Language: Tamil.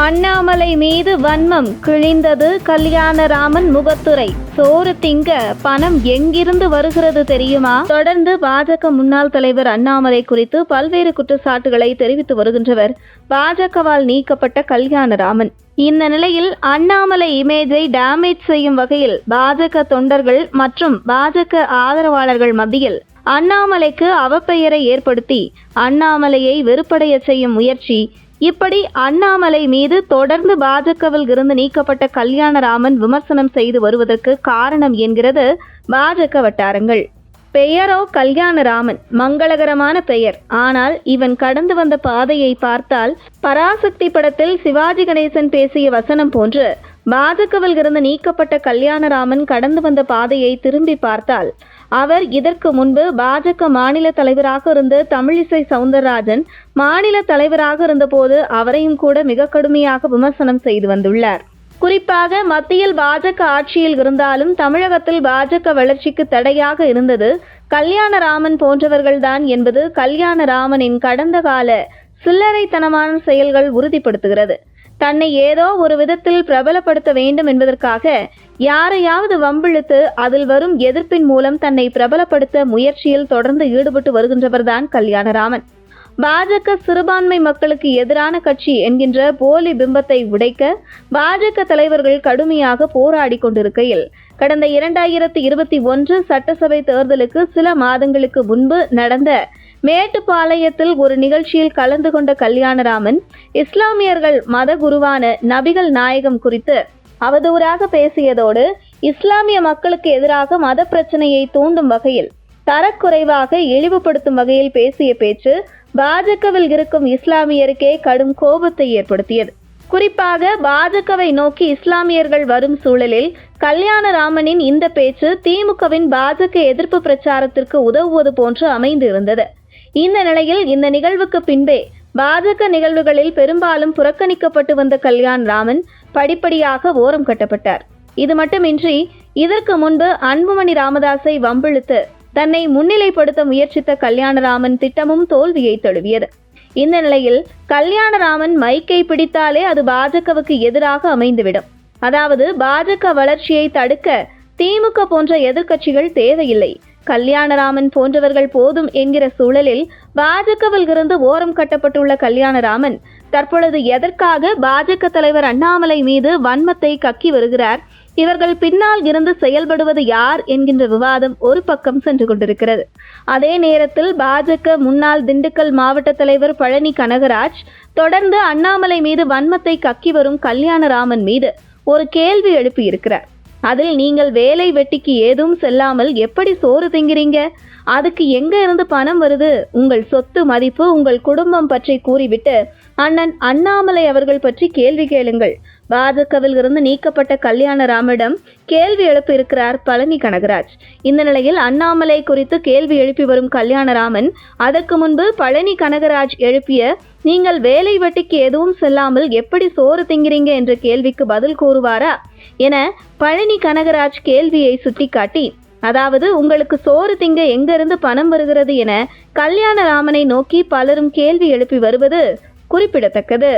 அண்ணாமலை மீது வன்மம் கிழிந்தது கல்யாணராமன் முகத்துறை. சோறு திங்க பணம் எங்கிருந்து வருகிறது தெரியுமா? தொடர்ந்து பாஜக முன்னாள் தலைவர் அண்ணாமலை குறித்து பல்வேறு குற்றச்சாட்டுகளை தெரிவித்து வருகின்றவர் பாஜகவால் நீக்கப்பட்ட கல்யாணராமன். இந்த நிலையில் அண்ணாமலை இமேஜை டேமேஜ் செய்யும் வகையில் பாஜக தொண்டர்கள் மற்றும் பாஜக ஆதரவாளர்கள் மத்தியில் அண்ணாமலைக்கு அவப்பெயரை ஏற்படுத்தி அண்ணாமலையை வெறுப்படைய செய்யும் முயற்சி இப்படி அண்ணாமலை மீது தொடர்ந்து பாஜகவில் இருந்து நீக்கப்பட்ட கல்யாணராமன் விமர்சனம் செய்து வருவதற்கு காரணம் என்கிறது பாஜக வட்டாரங்கள். பெயரோ கல்யாணராமன் மங்களகரமான பெயர். ஆனால் இவன் கடந்து வந்த பாதையை பார்த்தால் பராசக்தி படத்தில் சிவாஜி கணேசன் பேசிய வசனம் போன்று பாஜகவில் இருந்து நீக்கப்பட்ட கல்யாணராமன் கடந்து வந்த பாதையை திரும்பி பார்த்தால் அவர் இதற்கு முன்பு பாஜக மாநில தலைவராக இருந்த தமிழிசை சவுந்தரராஜன் மாநில தலைவராக இருந்தபோது அவரையும் கூட மிக கடுமையாக விமர்சனம் செய்து வந்துள்ளார். குறிப்பாக மத்தியில் பாஜக ஆட்சியில் இருந்தாலும் தமிழகத்தில் பாஜக வளர்ச்சிக்கு தடையாக இருந்தது கல்யாணராமன் போன்றவர்கள்தான் என்பது கல்யாணராமனின் கடந்த கால சில்லறைத்தனமான செயல்கள் உறுதிப்படுத்துகிறது. தன்னை ஏதோ ஒரு விதத்தில் பிரபலப்படுத்த வேண்டும் என்பதற்காக யாரையாவது வம்பிழுத்து அதில் வரும் எதிர்ப்பின் மூலம் தன்னை பிரபலப்படுத்த முயற்சியில் தொடர்ந்து ஈடுபட்டு வருகின்றவர்தான் கல்யாணராமன். பாஜக சிறுபான்மை மக்களுக்கு எதிரான கட்சி என்கின்ற போலி பிம்பத்தை உடைக்க பாஜக தலைவர்கள் கடுமையாக போராடி கொண்டிருக்கையில் கடந்த இரண்டாயிரத்தி இருபத்தி ஒன்று சட்டசபை தேர்தலுக்கு சில மாதங்களுக்கு முன்பு நடந்த மேட்டுப்பாளையத்தில் ஒரு நிகழ்ச்சியில் கலந்து கொண்ட கல்யாணராமன் இஸ்லாமியர்கள் மத குருவான நபிகள் நாயகம் குறித்து அவதூறாக பேசியதோடு இஸ்லாமிய மக்களுக்கு எதிராக மத பிரச்சனையை தூண்டும் வகையில் தரக்குறைவாக இழிவுபடுத்தும் வகையில் பேசிய பேச்சு பாஜகவில் இருக்கும் இஸ்லாமியருக்கே கடும் கோபத்தை ஏற்படுத்தியது. குறிப்பாக பாஜகவை நோக்கி இஸ்லாமியர்கள் வரும் சூழலில் கல்யாணராமனின் இந்த பேச்சு திமுகவின் பாஜக எதிர்ப்பு பிரச்சாரத்திற்கு உதவுவது போன்று அமைந்து இருந்தது இந்த நிலையில் இந்த நிகழ்வுக்கு பின்பே பாஜக நிகழ்வுகளில் பெரும்பாலும் புறக்கணிக்கப்பட்டு வந்த கல்யாண் ராமன் படிப்படியாக ஓரம் கட்டப்பட்டார். இது மட்டுமின்றி இதற்கு முன்பு அன்புமணி ராமதாஸை வம்பிழுத்து தன்னை முன்னிலைப்படுத்த முயற்சித்த கல்யாணராமன் திட்டமும் தோல்வியை தழுவியது. இந்த நிலையில் கல்யாணராமன் மைக்கை பிடித்தாலே அது பாஜகவுக்கு எதிராக அமைந்துவிடும். அதாவது பாஜக வளர்ச்சியை தடுக்க திமுக போன்ற எதிர்க்கட்சிகள் தேவையில்லை. கல்யாணராமன் போன்றவர்கள் போதும் என்கிற சூழலில் பாஜகவில் இருந்து ஓரம் கட்டப்பட்டுள்ள கல்யாணராமன் தற்பொழுது எதற்காக பாஜக தலைவர் அண்ணாமலை மீது வன்மத்தை கக்கி வருகிறார்? இவர்கள் பின்னால் இருந்து செயல்படுவது யார் என்கின்ற விவாதம் ஒரு பக்கம் சென்று கொண்டிருக்கிறது. அதே நேரத்தில் பாஜக முன்னாள் திண்டுக்கல் மாவட்ட தலைவர் பழனி கனகராஜ் தொடர்ந்து அண்ணாமலை மீது வன்மத்தை கக்கி வரும் கல்யாணராமன் மீது ஒரு கேள்வி எழுப்பியிருக்கிறார். அதில் நீங்கள் வேலை வெட்டிக்கு ஏதும் செல்லாமல் எப்படி சோறு திங்கிறீங்க? அதுக்கு எங்க இருந்து பணம் வருது? உங்கள் சொத்து மதிப்பு உங்கள் குடும்பம் பற்றி கூறிவிட்டு அண்ணன் அண்ணாமலை அவர்கள் பற்றி கேள்வி கேளுங்கள். பாஜகவில் இருந்து நீக்கப்பட்ட கல்யாணராமிடம் கேள்வி எழுப்பி இருக்கிறார் பழனி கனகராஜ். இந்த நிலையில் அண்ணாமலை குறித்து கேள்வி எழுப்பி வரும் கல்யாணராமன் அதற்கு முன்பு பழனி கனகராஜ் எழுப்பிய நீங்கள் வேலை வெட்டிக்கு எதுவும் செல்லாமல் எப்படி சோறு திங்கிறீங்க? என்ற கேள்விக்கு பதில் கூறுவாரா? என பழனி கனகராஜ் கேள்வியை சுட்டிக்காட்டி அதாவது உங்களுக்கு சோறு திங்க எங்கிருந்து பணம் வருகிறது என கல்யாணராமனை நோக்கி பலரும் கேள்வி எழுப்பி வருவது குறிப்பிடத்தக்கது.